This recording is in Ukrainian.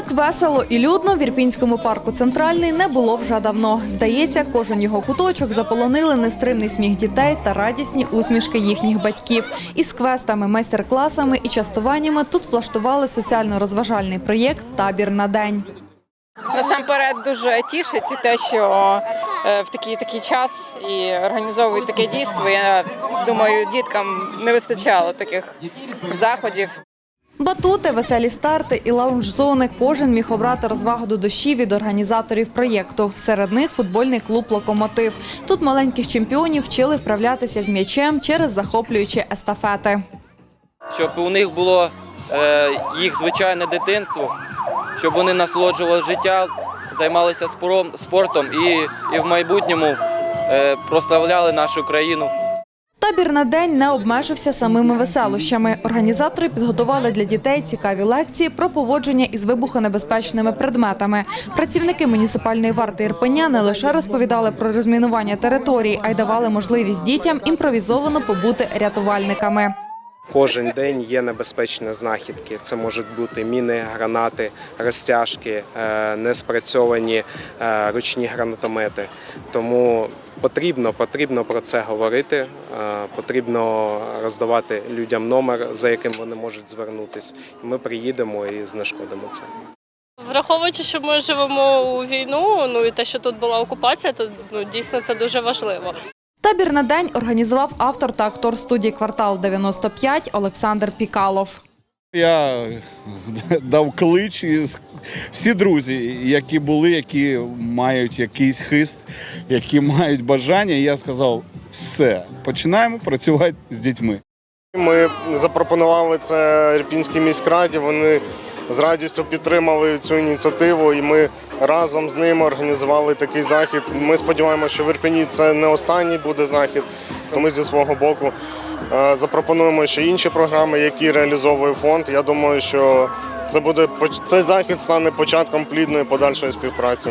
Так весело і людно в Ірпінському парку Центральний не було вже давно. Здається, кожен його куточок заполонили нестримний сміх дітей та радісні усмішки їхніх батьків. Із квестами, майстер-класами і частуваннями тут влаштували соціально-розважальний проєкт Табір на день. Насамперед дуже тішить те, що е, в такий такий час і організовують таке дійство. Я думаю, діткам не вистачало таких заходів. Батути, веселі старти і лаунж-зони кожен міг обрати розвагу до душі від організаторів проєкту. Серед них футбольний клуб Локомотив. Тут маленьких чемпіонів вчили вправлятися з м'ячем через захоплюючі естафети. щоб у них було е, їх звичайне дитинство, щоб вони насолоджували життя, займалися спортом і, і в майбутньому е, прославляли нашу країну. Табір на день не обмежився самими веселощами. Організатори підготували для дітей цікаві лекції про поводження із вибухонебезпечними предметами. Працівники муніципальної варти Ірпеня не лише розповідали про розмінування територій, а й давали можливість дітям імпровізовано побути рятувальниками. Кожен день є небезпечні знахідки. Це можуть бути міни, гранати, розтяжки, е, неспрацьовані е, ручні гранатомети. Тому потрібно, потрібно про це говорити. е, Потрібно роздавати людям номер, за яким вони можуть звернутися. Ми приїдемо і знешкодимо це. Враховуючи, що ми живемо у війну, ну і те, що тут була окупація, то ну дійсно це дуже важливо. Табір на день організував автор та актор студії «Квартал 95» Олександр Пікалов. Я дав клич і всі друзі, які були, які мають якийсь хист, які мають бажання. і Я сказав: все, починаємо працювати з дітьми. Ми запропонували це Ірпінській міськраді. Вони з радістю підтримали цю ініціативу, і ми разом з ними організували такий захід. Ми сподіваємося, що в Ірпені це не останній буде захід. То ми зі свого боку е, запропонуємо ще інші програми, які реалізовує фонд. Я думаю, що це буде цей захід стане початком плідної подальшої співпраці.